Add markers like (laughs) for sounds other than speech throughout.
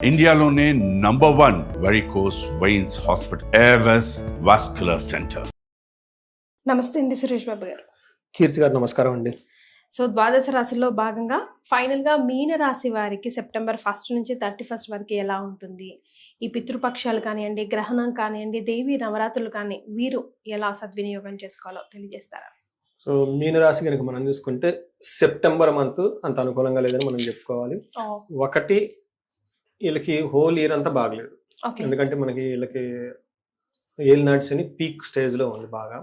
ఇండియాలోనే number one varicose veins hospital Avis vascular centre నమస్తే అండి సురేష్ బాబు గారు. కీర్తి గారు నమస్కారం అండి. సో ద్వాదశ రాశిలో భాగంగా ఫైనల్గా మీన రాశి వారికి సెప్టెంబర్ ఫస్ట్ నుంచి థర్టీ ఫస్ట్ వరకు ఎలా ఉంటుంది? ఈ పితృపక్షాలు కానివ్వండి గ్రహణం కానివ్వండి దేవి నవరాత్రులు కానీ వీరు ఎలా సద్వినియోగం చేసుకోవాలో తెలియజేస్తారా? సో మీనరాశి కనుక మనం చూసుకుంటే సెప్టెంబర్ మంత్ అంత అనుకూలంగా లేదని మనం చెప్పుకోవాలి. ఒకటి వీళ్ళకి హోల్ ఇయర్ అంతా బాగలేదు. ఎందుకంటే మనకి వీళ్ళకి ఏల్ నట్స్ అని పీక్ స్టేజ్లో ఉంది బాగా.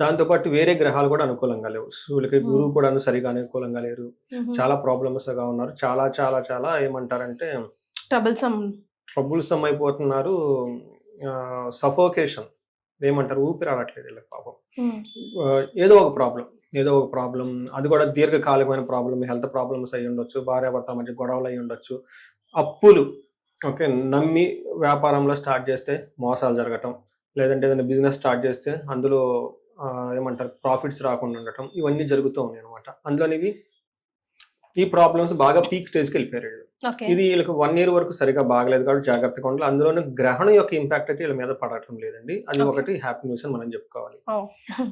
దాంతోపాటు వేరే గ్రహాలు కూడా అనుకూలంగా లేవు. వీళ్ళకి. గురువు కూడా సరిగా అనుకూలంగా లేరు. చాలా ప్రాబ్లమ్స్గా ఉన్నారు. చాలా చాలా చాలా ఏమంటారంటే ట్రబుల్సమ్ ట్రబుల్సమ్ అయిపోతున్నారు. సఫోకేషన్ ఏమంటారు? ఊపిరి రావట్లేదు వీళ్ళకి పాపం. ఏదో ఒక ప్రాబ్లం ఏదో ఒక ప్రాబ్లం అది కూడా దీర్ఘకాలికమైన ప్రాబ్లం హెల్త్ ప్రాబ్లమ్స్ అయి ఉండొచ్చు భార్యాభర్తల మధ్య గొడవలు అయి ఉండొచ్చు అప్పులు ఓకే నమ్మి వ్యాపారంలో స్టార్ట్ చేస్తే మోసాలు జరగటం లేదంటే ఏదైనా బిజినెస్ స్టార్ట్ చేస్తే అందులో ఏమంటారు ప్రాఫిట్స్ రాకుండా ఉండటం ఇవన్నీ జరుగుతూ ఉన్నాయి అనమాట అందులోనివి ఈ ప్రాబ్లమ్స్ బాగా పీక్ స్టేజ్కి వెళ్ళిపోయారు ఇది వీళ్ళకి వన్ ఇయర్ వరకు సరిగా బాగలేదు కాబట్టి జాగ్రత్తగా ఉండాలి. అందులోనే గ్రహణం యొక్క ఇంపాక్ట్ అయితే వీళ్ళ మీద పడటం లేదండి. అది. ఒకటి హ్యాపీ న్యూస్ అని మనం చెప్పుకోవాలి.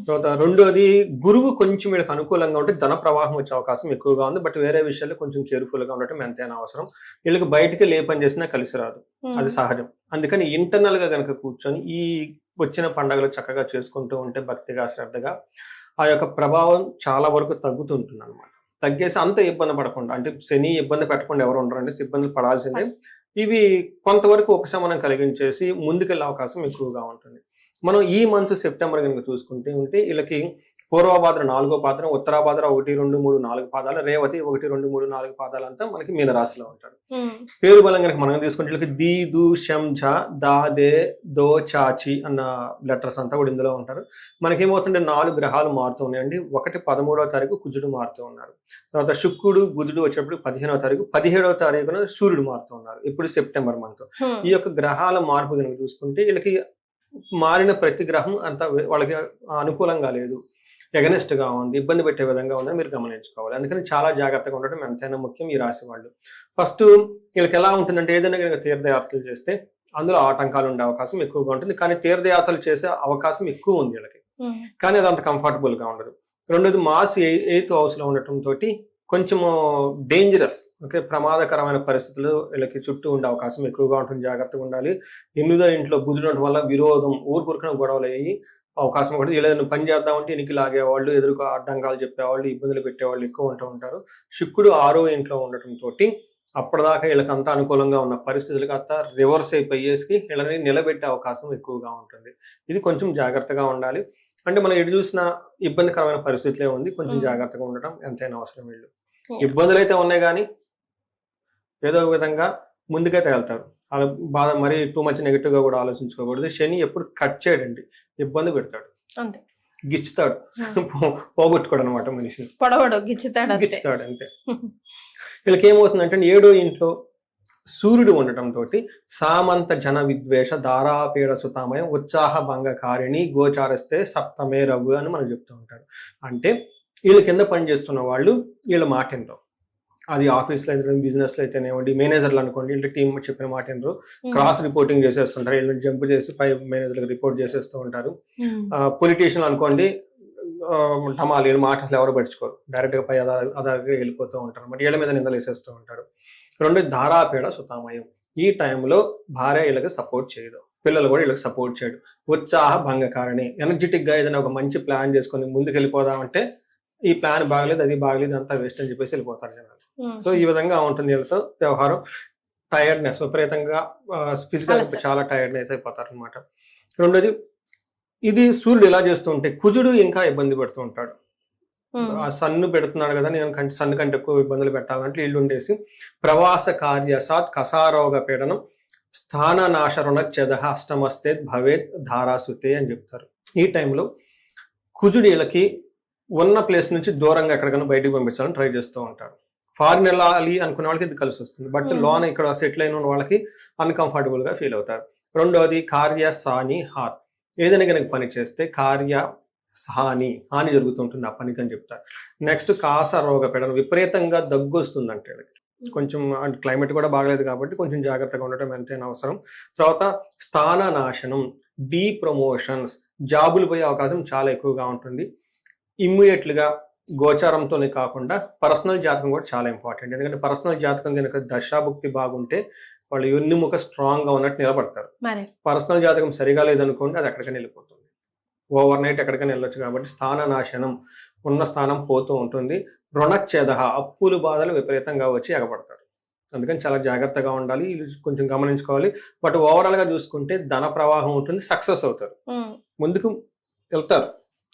తర్వాత రెండోది గురువు కొంచెం వీళ్ళకి అనుకూలంగా ఉంటే ధన ప్రవాహం వచ్చే అవకాశం ఎక్కువగా ఉంది. బట్ వేరే విషయాల్లో కొంచెం కేర్ఫుల్గా ఉండటం ఎంతైనా అవసరం. వీళ్ళకి బయటికి ఏ పని చేసినా కలిసి రాదు. అది సహజం. అందుకని ఇంటర్నల్గా కనుక కూర్చొని ఈ వచ్చిన పండుగలు చక్కగా చేసుకుంటూ ఉంటే భక్తిగా శ్రద్ధగా ఆ యొక్క ప్రభావం చాలా వరకు తగ్గుతుంటుంది అనమాట తగ్గేసి అంత ఇబ్బంది పడకుండా అంటే శని ఇబ్బంది పెట్టకుండా ఎవరు ఉండరండి ఇబ్బందులు పడాల్సిందే. ఇవి కొంతవరకు ఉపశమనం కలిగించేసి ముందుకెళ్ళే అవకాశం ఎక్కువగా ఉంటుంది. మనం ఈ మంత్ సెప్టెంబర్ కనుక చూసుకుంటే ఉంటే వీళ్ళకి పూర్వభాద్ర నాలుగో పాదం ఉత్తరాభాద్ర ఒకటి రెండు మూడు నాలుగు పాదాలు రేవతి ఒకటి రెండు మూడు నాలుగు పాదాలు అంతా మనకి మీనరాశిలో ఉంటారు. పేరు బలం కనుక మనం తీసుకుంటే వీళ్ళకి ది దు షం ఝ దా దే దో చాచి అన్న లెటర్స్ అంతా కూడా ఇందులో ఉంటారు. మనకి ఏమవుతుంటే నాలుగు గ్రహాలు మారుతూ ఉన్నాయండి. ఒకటి పదమూడవ తారీఖు కుజుడు మారుతూ ఉన్నారు. తర్వాత శుక్రుడు బుధుడు వచ్చేప్పుడు పదిహేనవ తారీఖు పదిహేడవ తారీఖున సూర్యుడు మారుతూ ఉన్నారు. ఇప్పుడు సెప్టెంబర్ మంత్. ఈ యొక్క గ్రహాల మార్పు కనుక చూసుకుంటే వీళ్ళకి మారిన ప్రతి గ్రహం అంత వాళ్ళకి అనుకూలంగా లేదు. ఎగనెస్ట్గా ఉంది ఇబ్బంది పెట్టే విధంగా ఉందని మీరు గమనించుకోవాలి. అందుకని చాలా జాగ్రత్తగా ఉండడం ఎంతైనా ముఖ్యం ఈ రాశి వాళ్ళు. ఫస్ట్ వీళ్ళకి ఎలా ఉంటుందంటే ఏదైనా కనుక తీర్థయాత్రలు చేస్తే అందులో ఆటంకాలు ఉండే అవకాశం ఎక్కువగా ఉంటుంది. కానీ తీర్థయాత్రలు చేసే అవకాశం ఎక్కువ ఉంది వీళ్ళకి. కానీ అది అంత కంఫర్టబుల్గా ఉండదు. రెండోది మాస్ ఎయిత్ హౌస్లో ఉండటం తోటి కొంచెము డేంజరస్ ఓకే ప్రమాదకరమైన పరిస్థితులు వీళ్ళకి చుట్టూ ఉండే అవకాశం ఎక్కువగా ఉంటుంది. జాగ్రత్తగా ఉండాలి. ఎనిమిదో ఇంట్లో బుధుడు ఉండటం వల్ల విరోధం ఊరుకురుకున గొడవలు అయ్యి అవకాశం కూడా ఏదైనా పని చేద్దామంటే ఎనికి లాగేవాళ్ళు ఎదురుగా అడ్డంకాలు చెప్పేవాళ్ళు ఇబ్బందులు పెట్టేవాళ్ళు ఎక్కువ ఉంటూ ఉంటారు. శుక్రుడు ఆరో ఇంట్లో ఉండటం తోటి అప్పటిదాకా వీళ్ళకి అంతా అనుకూలంగా ఉన్న పరిస్థితులకు అంతా రివర్స్ అయిపోయేసి వీళ్ళని నిలబెట్టే అవకాశం ఎక్కువగా ఉంటుంది. ఇది కొంచెం జాగ్రత్తగా ఉండాలి. అంటే మనం ఎటు చూసిన ఇబ్బందికరమైన పరిస్థితులే ఉంది. కొంచెం. జాగ్రత్తగా ఉండటం ఎంతైనా అవసరం వీళ్ళు. ఇబ్బందులు అయితే ఉన్నాయి కానీ ఏదో ఒక విధంగా ముందుకైతే వెళ్తారు. అలా బాధ మరీ టూ మచ్ నెగిటివ్గా కూడా ఆలోచించుకోకూడదు. శని ఎప్పుడు కట్ చేయడండి. ఇబ్బంది పెడతాడు. అంతే. గిచ్చుతాడు. పోగొట్టుకోడు అనమాట మనిషిని. పొడవడు గిచ్చుతాడు అంతే. గిచ్చుతాడు అంతే. వీళ్ళకి ఏమవుతుందంటే ఏడో ఇంట్లో సూర్యుడు ఉండటం తోటి సామంత జన విద్వేష దారాపీడ సుతామయం ఉత్సాహ భంగకారిణి గోచారిస్తే సప్తమే రఘు అని మనం చెప్తూ ఉంటారు. అంటే వీళ్ళ కింద పనిచేస్తున్న వాళ్ళు వీళ్ళ మాటినరు అది ఆఫీస్లో అయితే బిజినెస్లో అయితేనేవ్వండి మేనేజర్లు అనుకోండి వీళ్ళ టీం చెప్పిన మాట వినరు. క్రాస్ రిపోర్టింగ్ చేసేస్తుంటారు వీళ్ళని జంప్ చేసి పై మేనేజర్లకు రిపోర్ట్ చేసేస్తూ ఉంటారు. పొలిటీషియన్ అనుకోండి ఆ, ఢమాలు వీళ్ళ మాట అసలు ఎవరు పట్టించుకోరు. డైరెక్ట్గా పై అదా అదాగా వెళ్ళిపోతూ ఉంటారు మరి వీళ్ళ మీద నిందలు వేసేస్తూ ఉంటారు. రెండు ధారాపీడ సుతామయం. ఈ టైంలో భార్య వీళ్ళకి సపోర్ట్ చేయదు. పిల్లలు కూడా వీళ్ళకి సపోర్ట్ చేయడు ఉత్సాహ భంగకారణి. ఎనర్జెటిక్గా ఏదైనా ఒక మంచి ప్లాన్ చేసుకొని ముందుకు వెళ్ళిపోదామంటే ఈ ప్లాన్ బాగలేదు అది బాగలేదు అంతా వేస్ట్ అని చెప్పేసి వెళ్ళిపోతారు జనాలు. సో ఈ విధంగా ఉంటుంది వీళ్ళతో వ్యవహారం. టైర్డ్నెస్ విపరీతంగా ఫిజికల్. చాలా టైర్డ్నెస్ అయిపోతారు అనమాట రెండోది ఇది సూర్యుడు ఎలా చేస్తూ ఉంటే కుజుడు ఇంకా ఇబ్బంది పెడుతూ ఉంటాడు. ఆ సన్ను పెడుతున్నాడు కదా నేను కంటే సన్ను కంటే ఎక్కువ ఇబ్బందులు పెట్టాలంటే ఇల్లు ఉండేసి ప్రవాస కార్యసాత్ కసారోగ పీడనం స్థాన నాశ రుణచ్ఛేద అష్టమస్తే భవేత్ ధారాసుతే అని చెప్తారు. ఈ టైంలో కుజుడు వీళ్ళకి ఉన్న ప్లేస్ నుంచి దూరంగా ఎక్కడికైనా బయటికి పంపించాలని ట్రై చేస్తూ ఉంటారు ఫారిన్ వెళ్ళాలి అనుకునే వాళ్ళకి ఇది కలిసి వస్తుంది. But Hmm. లోన్ ఇక్కడ సెటిల్ అయిన వాళ్ళకి అన్కంఫర్టబుల్గా ఫీల్ అవుతారు. రెండవది కార్య సాని హాత్ ఏదైనా కనుక పని చేస్తే కార్య హాని హాని జరుగుతుంటుంది ఆ పనికి అని చెప్తారు. నెక్స్ట్ కాస రోగ పీడనం విపరీతంగా దగ్గు వస్తుందంటే వీళ్ళకి. కొంచెం క్లైమేట్ కూడా బాగలేదు కాబట్టి కొంచెం జాగ్రత్తగా ఉండటం ఎంతైనా అవసరం. తర్వాత స్థాన నాశనం డీ ప్రమోషన్స్ జాబులు పోయే అవకాశం చాలా ఎక్కువగా ఉంటుంది. ఇమ్మీడియట్లుగా గోచారంతోనే కాకుండా పర్సనల్ జాతకం కూడా చాలా ఇంపార్టెంట్. ఎందుకంటే పర్సనల్ జాతకం కనుక దశాభుక్తి బాగుంటే వాళ్ళు ఎన్నుముక స్ట్రాంగ్గా ఉన్నట్టు నిలబడతారు. పర్సనల్ జాతకం సరిగా లేదనుకోండి అది ఎక్కడికైనా వెళ్ళిపోతుంది. ఓవర్ నైట్ ఎక్కడికైనా వెళ్ళొచ్చు కాబట్టి స్థాన నాశనం ఉన్న స్థానం పోతూ ఉంటుంది. రుణచ్ఛేద అప్పులు బాధలు విపరీతంగా వచ్చి ఎగబడతారు. అందుకని చాలా జాగ్రత్తగా ఉండాలి. కొంచెం గమనించుకోవాలి. బట్ ఓవరాల్గా చూసుకుంటే ధన ప్రవాహం ఉంటుంది సక్సెస్ అవుతారు. ముందుకు వెళ్తారు.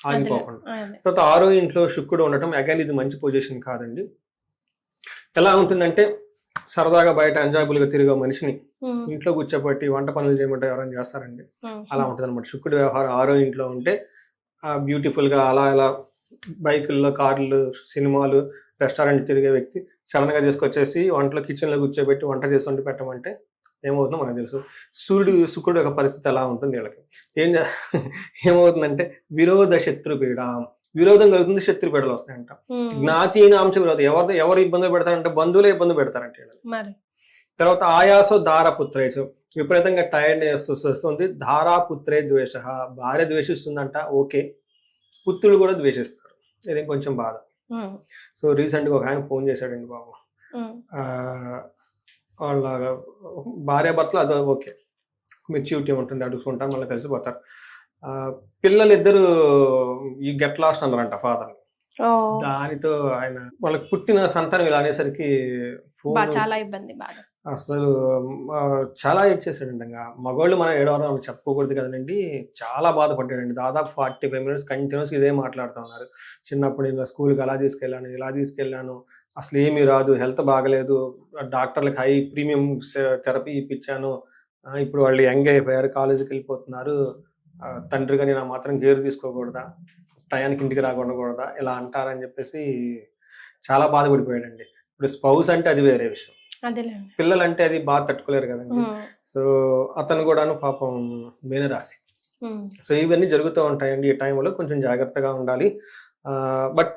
ఆగిపోకుండా. తర్వాత ఆరో ఇంట్లో శుక్రుడు ఉండటం అగైన్ ఇది మంచి పొజిషన్ కాదండి. ఎలా ఉంటుందంటే సరదాగా బయట enjoyable గా తిరిగే మనిషిని ఇంట్లో కూర్చోబెట్టి వంట పనులు చేయమంటే ఎవరైనా చేస్తారండి. అలా ఉంటుంది అనమాట శుక్రుడి వ్యవహారం ఆరో ఇంట్లో ఉంటే ఆ, beautiful గా అలా అలా బైకుల్లో కార్లు సినిమాలు రెస్టారెంట్ తిరిగే వ్యక్తి సడన్గా తీసుకొచ్చేసి వంటలో కిచెన్లో కూర్చోబెట్టి వంట చేసి వండి పెట్టమంటే ఏమవుతుందో మనకు తెలుసు. సూర్యుడు శుక్రుడు యొక్క పరిస్థితి ఎలా ఉంటుంది వీళ్ళకి? ఏం (laughs) ఏమవుతుందంటే విరోధ శత్రుపీడ విరోధం కలుగుతుంది శత్రుపీడలు వస్తాయంట. ఉమ్, జ్ఞాతీనాంశ విరోధం. ఎవరు ఎవరు ఇబ్బంది పెడతారంటే బంధువులే ఇబ్బంది పెడతారంటే తర్వాత ఆయాసో ధారాపుత్రేచు విపరీతంగా టైర్డ్నెస్ వస్తుంది ధారాపుత్రే ద్వేష. భార్య ద్వేషిస్తుందంట ఓకే. పుత్రులు కూడా ద్వేషిస్తారు. ఇది కొంచెం బాధ. సో రీసెంట్గా ఒక ఆయన ఫోన్ చేశాడండి బాబు. వాళ్ళ భార్య భర్తలు అది ఓకే. మెచ్యూరిటీ ఉంటుంది అడుగుతుంటారు మళ్ళీ కలిసిపోతారు పిల్లలిద్దరు ఈ గెట్ లాస్ట్ అన్నారంట ఫాదర్. దానితో ఆయన వాళ్ళకి పుట్టిన సంతానం ఇలా అనేసరికి ఫోన్ చాలా ఇబ్బంది అసలు చాలా చేశాడండి ఇంకా. మగవాళ్ళు మనం ఏడవరం అని చెప్పుకోకూడదు కదండి. చాలా బాధపడ్డాడండి. దాదాపు ఫార్టీ ఫైవ్ మినిట్స్ కంటిన్యూస్ ఇదే మాట్లాడుతున్నారు చిన్నప్పుడు నేను స్కూల్కి అలా తీసుకెళ్ళాను ఇలా తీసుకెళ్ళాను అసలు ఏమీ రాదు హెల్త్ బాగలేదు డాక్టర్లకు హై ప్రీమియం థెరపీ ఇప్పించాను ఇప్పుడు వాళ్ళు యంగ్ అయిపోయారు కాలేజీకి వెళ్ళిపోతున్నారు. ఆ, తండ్రిగా నేను ఆ మాత్రం కేర్ తీసుకోకూడదా? టయానికి ఇంటికి రాకుండా ఇలా అంటారని చెప్పేసి చాలా బాధపడిపోయాడండి. ఇప్పుడు స్పౌస్ అంటే అది వేరే విషయం. పిల్లలు అంటే అది బాగా తట్టుకోలేరు కదండి. సో అతను కూడాను పాపం మీనరాశి. సో ఇవన్నీ జరుగుతూ ఉంటాయండి ఈ టైంలో. కొంచెం జాగ్రత్తగా ఉండాలి. బట్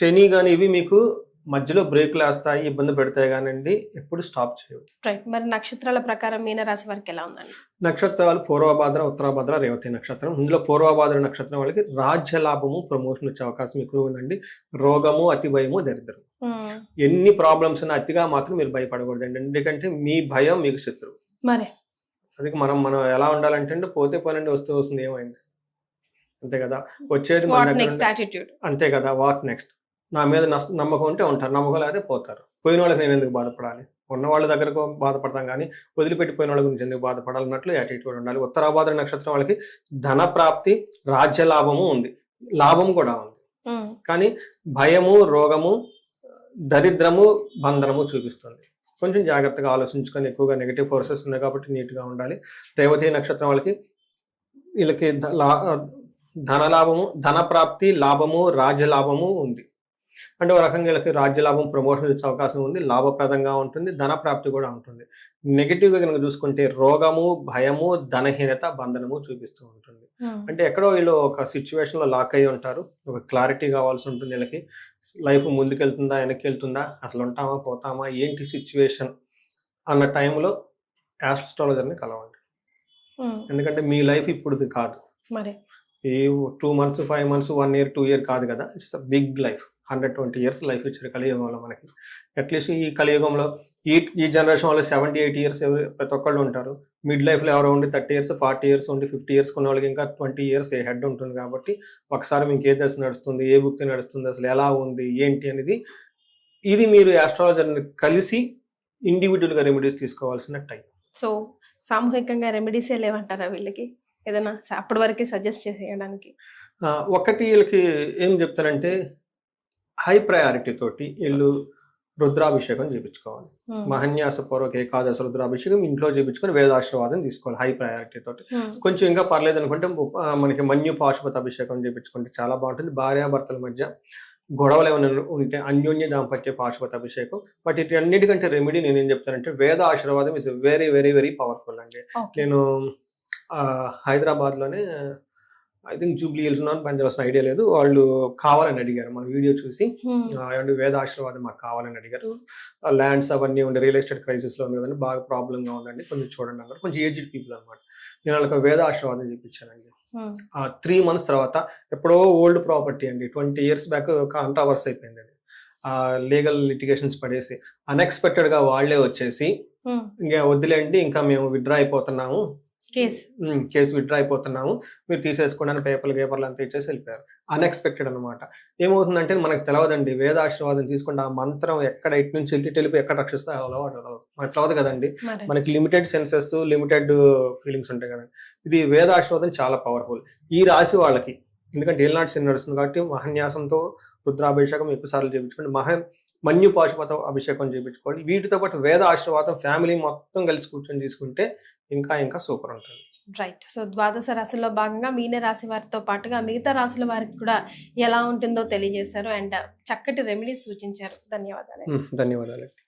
శని కానీ ఇవి మీకు మధ్యలో బ్రేక్లు వేస్తాయి ఇబ్బంది పెడతాయి కానండి ఎప్పుడు స్టాప్ చేయవు. రైట్ మరి నక్షత్రాల ప్రకారం మీనరాశి వారికి ఎలా ఉందండి? నక్షత్రాలు పూర్వభాద్ర ఉత్తరాభాద్ర రేవతి నక్షత్రం. ఇందులో పూర్వభాద్ర నక్షత్రం వాళ్ళకి రాజ్య లాభము ప్రమోషన్ వచ్చే అవకాశం ఎక్కువ ఉందండి. రోగము అతి భయము దరిద్రం. ఉమ్, ఎన్ని ప్రాబ్లమ్స్ ఉన్నా అతిగా మాత్రం మీరు భయపడకూడదండి ఎందుకంటే మీ భయం మీకు శత్రువు. మరి? అది మనం మనం ఎలా ఉండాలంటే పోతే పోనండి వస్తూ వస్తుంది ఏమైంది? అంతే కదా. వచ్చేది అంతే కదా వాట్ నెక్స్ట్ నా మీద నమ్మకం ఉంటే ఉంటారు. నమ్మకం లేకపోతే పోతారు. పోయిన వాళ్ళకి నేను ఎందుకు బాధపడాలి? ఉన్న వాళ్ళ దగ్గరకు బాధపడతాం కానీ వదిలిపెట్టిపోయిన వాళ్ళ గురించి ఎందుకు బాధపడాలన్నట్లు యాటిట్యూడ్ ఉండాలి. ఉత్తరాభాద్ర నక్షత్రం వాళ్ళకి ధన ప్రాప్తి రాజ్య లాభము ఉంది. లాభం కూడా ఉంది. కానీ భయము రోగము దరిద్రము బంధనము చూపిస్తుంది. కొంచెం జాగ్రత్తగా ఆలోచించుకొని ఎక్కువగా నెగిటివ్ ఫోర్సెస్ ఉన్నాయి కాబట్టి నీట్గా ఉండాలి. రేవతి నక్షత్రం వాళ్ళకి వీళ్ళకి ధన లాభము ధన ప్రాప్తి లాభము రాజ్య లాభము ఉంది. అంటే ఒక రకంగా వీళ్ళకి రాజ్య లాభం ప్రమోషన్ వచ్చే అవకాశం ఉంది లాభప్రదంగా ఉంటుంది ధన ప్రాప్తి కూడా ఉంటుంది. నెగిటివ్గా కనుక చూసుకుంటే రోగము భయము ధనహీనత బంధనము చూపిస్తూ ఉంటుంది. అంటే ఎక్కడో వీళ్ళు ఒక సిచ్యువేషన్లో లాక్ అయి ఉంటారు. ఒక క్లారిటీ కావాల్సి ఉంటుంది వీళ్ళకి. లైఫ్ ముందుకెళ్తుందా వెనక్కి వెళ్తుందా అసలు ఉంటామా పోతామా ఏంటి సిచ్యువేషన్ అన్న టైంలో ఆస్ట్రాలజర్ని కలవండి. ఎందుకంటే మీ లైఫ్ ఇప్పుడుది కాదు. మరి. ఈ two months five months one year two year కాదు కదా. It's a big life hundred twenty years life ఇచ్చారు కలియుగంలో మనకి. అట్లీస్ట్ ఈ కలియుగంలో ఈ ఈ జనరేషన్ వాళ్ళు సెవెంటీ ఎయిట్ ఇయర్స్ ప్రతి ఒక్కళ్ళు ఉంటారు. మిడ్ లైఫ్లో ఎవరో ఉండి థర్టీ ఇయర్స్ ఫార్టీ ఇయర్స్ ఉండి ఫిఫ్టీ ఇయర్స్ ఉన్న వాళ్ళకి ఇంకా ట్వంటీ ఇయర్స్ ఏ హెడ్ ఉంటుంది కాబట్టి ఒకసారి మీకు ఏ దశ నడుస్తుంది ఏ భుక్తి నడుస్తుంది అసలు ఎలా ఉంది ఏంటి అనేది ఇది మీరు ఆస్ట్రాలజర్ని కలిసి ఇండివిజువల్గా రెమెడీస్ తీసుకోవాల్సిన టైం సో సామూహికంగా రెమెడీసే లేవంటారా వీళ్ళకి? ఏదైనా అప్పటి వరకే సజెస్ట్ చేసేయడానికి? ఆ, ఒకటి వీళ్ళకి ఏం చెప్తానంటే హై ప్రయారిటీ తోటి వీళ్ళు రుద్రాభిషేకం చేయించుకోవాలి ఉమ్, మహన్యాసపూర్వక ఏకాదశ రుద్రాభిషేకం ఇంట్లో చేయించుకొని వేదాశీర్వాదం తీసుకోవాలి హై ప్రయారిటీ తోటి. ఉమ్, కొంచెం ఇంకా పర్లేదు అనుకుంటే మనకి మన్యు పాశుపత అభిషేకం చేయించుకుంటే చాలా బాగుంటుంది. భార్యాభర్తల మధ్య గొడవలు ఏమైనా ఉంటే అన్యోన్య దాంపత్య పాశుపత అభిషేకం. బట్ ఇటు అన్నిటికంటే రెమెడీ నేను చెప్తానంటే వేద ఆశీర్వాదం is very very very powerful అండి. నేను ఆ, హైదరాబాద్లోనే ఐ థింక్ జూబ్లీ ఉన్నాను పనిచేయాల్సిన ఐడియా లేదు. వాళ్ళు కావాలని అడిగారు. మన వీడియో చూసి ఏమండి వేద ఆశీర్వాదం మాకు కావాలని అడిగారు. ల్యాండ్స్ అవన్నీ ఉండే రియల్ ఎస్టేట్ క్రైసిస్లో ఉంది కదండి బాగా ప్రాబ్లమ్గా ఉందండి. కొంచెం చూడండి అన్నారు. కొంచెం ఏజ్డ్ పీపుల్ అనమాట నేను వాళ్ళకి వేద ఆశీర్వాదం చూపించానండి. హ్మ్. ఆ త్రీ మంత్స్ తర్వాత ఎప్పుడో ఓల్డ్ ప్రాపర్టీ అండి. ట్వంటీ ఇయర్స్ బ్యాక్ కాంట్రావర్స్ అయిపోయింది అది. ఆ లీగల్ లిటిగేషన్స్ పడేసి అన్ఎక్స్పెక్టెడ్గా వాళ్ళే వచ్చేసి. ఇంకా వద్దులేండి ఇంకా మేము విత్డ్రా అయిపోతున్నాము. కేస్. విత్డ్రా అయిపోతున్నాము. మీరు తీసేసుకోండి పేపర్లు పేపర్లు అంతా ఇచ్చేసి వెళ్ళిపోయారు. అన్ఎక్స్పెక్టెడ్ అనమాట ఏమవుతుందంటే మనకు తెలియదండి వేదాశీర్వాదం తీసుకుంటే ఆ మంత్రం ఎక్కడ ఇటు నుంచి వెళ్ళి వెళ్ళిపోయి ఎక్కడ రక్షిస్తే. మనకు తెలియదు కదండి. మనకి లిమిటెడ్ సెన్సెస్ లిమిటెడ్ ఫీలింగ్స్ ఉంటాయి కదండి. ఇది వేదాశీర్వాదం చాలా పవర్ఫుల్ ఈ రాశి వాళ్ళకి ఎందుకంటే ఏళ్ళనాటి శని నడుస్తుంది కాబట్టి మహన్యాసంతో రుద్రాభిషేకం ఎక్కువ సార్లు చేయించుకోండి. మహ మన్యు పాశుపత అభిషేకం చేయించుకోవాలి వీటితో పాటు వేద ఆశీర్వాదం ఫ్యామిలీ మొత్తం కలిసి కూర్చొని తీసుకుంటే ఇంకా ఇంకా సూపర్ ఉంటుంది. రైట్ సో ద్వాదశ రాశిలో భాగంగా మీన రాశి వారితో పాటుగా మిగతా రాశుల వారికి కూడా ఎలా ఉంటుందో తెలియజేశారు. అండ్ చక్కటి రెమెడీస్ సూచించారు. ధన్యవాదాలు. ధన్యవాదాలు.